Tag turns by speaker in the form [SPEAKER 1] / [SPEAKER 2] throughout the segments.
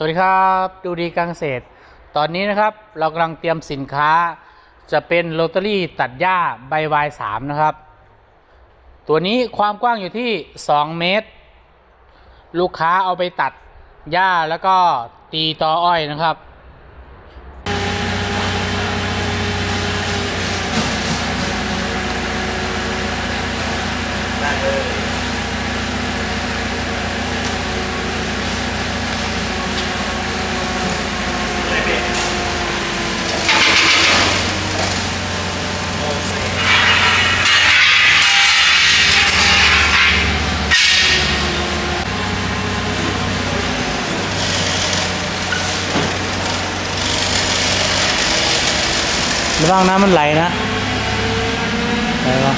[SPEAKER 1] สวัสดีครับดูดีกางเศษตรตอนนี้นะครับเรากำลังเตรียมสินค้า จะเป็นโรตารี่ตัดหญ้าใบวายสามนะครับ ตัวนี้ความกว้างอยู่ที่ 2 เมตร ลูกค้าเอาไปตัดหญ้าแล้วก็ตีตออ้อยนะครับ ระวังน้ำมันไหลนะไหลวะ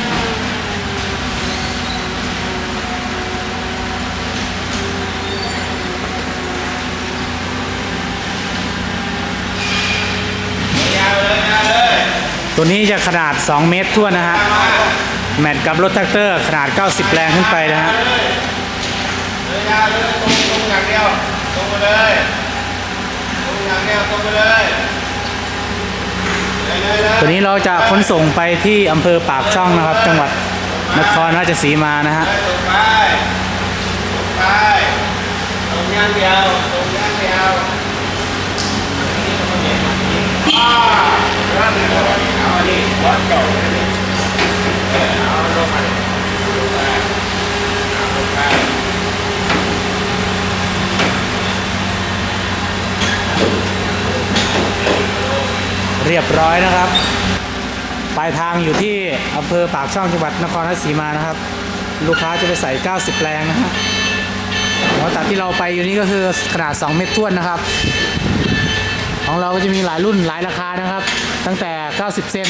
[SPEAKER 1] ตัวนี้จะขนาด 2 เมตรทั่วนะฮะ แมทกับรถแท็กเตอร์ขนาด 90 แรงขึ้นไปนะฮะ
[SPEAKER 2] เลยยาวเลยตรงตรงอย่างเดียวตรงไปเลยตรงอย่างเดียวตรงไปเลยเลยเลยเลย
[SPEAKER 1] ตัวนี้เราจะขนส่งไปที่อำเภอปากช่องนะครับ จังหวัดนครราชสีมานะฮะ
[SPEAKER 2] ตรงไปตรงไปตรงอย่างเดียวตรงอย่างเดียวอ่าเอาอันนี้เอาอันนี้วัดเก่าเลยนี่เออเอาลงมาดิลงมาเอาลงมา
[SPEAKER 1] เรียบร้อยนะครับ ปลายทางอยู่ที่อำเภอปากช่องจังหวัดนครราชสีมานะครับ ลูกค้าจะไปใส่ 90 แปลงนะฮะหัวตัดที่เราไปอยู่นี่ก็คือขนาด 2 เมตรท้วนนะครับ ของเราก็จะมีหลายรุ่นหลายราคานะครับ ตั้งแต่ 90 เซน